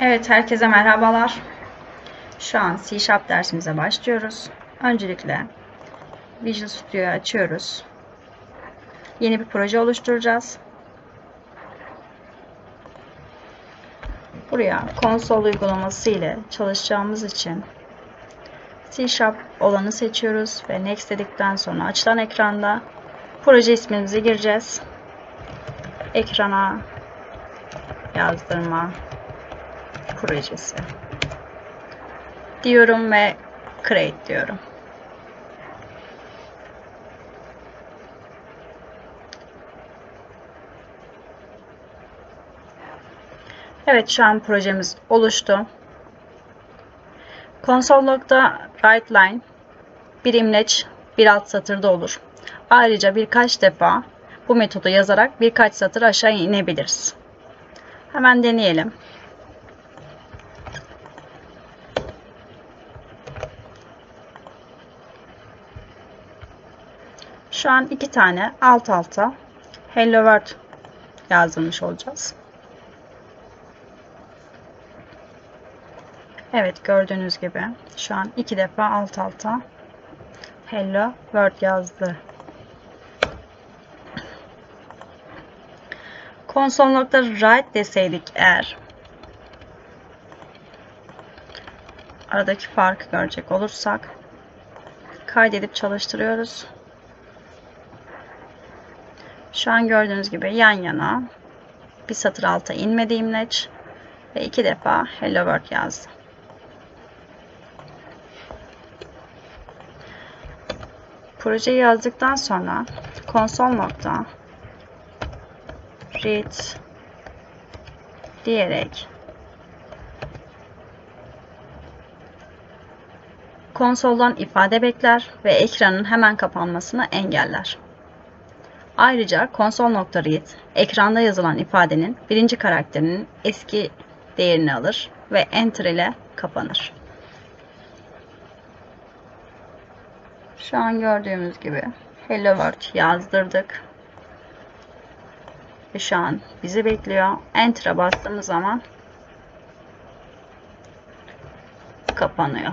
Evet, herkese merhabalar. Şu an C Sharp dersimize başlıyoruz. Öncelikle Visual Studio'yu açıyoruz. Yeni bir proje oluşturacağız. Buraya konsol uygulaması ile çalışacağımız için C Sharp olanı seçiyoruz ve Next dedikten sonra açılan ekranda proje ismimizi gireceğiz. Ekrana yazdırma projesi diyorum ve create diyorum. Evet şu an projemiz oluştu. Console log'da write line bir imleç bir alt satırda olur. Ayrıca birkaç defa bu metodu yazarak birkaç satır aşağı inebiliriz. Hemen deneyelim. Şu an iki tane alt alta Hello World yazılmış olacağız. Evet gördüğünüz gibi şu an iki defa alt alta Hello World yazdı. Konsol.write write deseydik eğer aradaki farkı görecek olursak kaydedip çalıştırıyoruz. Şu an gördüğünüz gibi yan yana bir satır alta inmedi imleç ve iki defa Hello World yazdı. Projeyi yazdıktan sonra konsol nokta read diyerek konsoldan ifade bekler ve ekranın hemen kapanmasını engeller. Ayrıca console.read ekranda yazılan ifadenin birinci karakterinin eski değerini alır ve enter ile kapanır. Şu an gördüğümüz gibi Hello World yazdırdık. Ve şu an bizi bekliyor. Enter'a bastığımız zaman kapanıyor.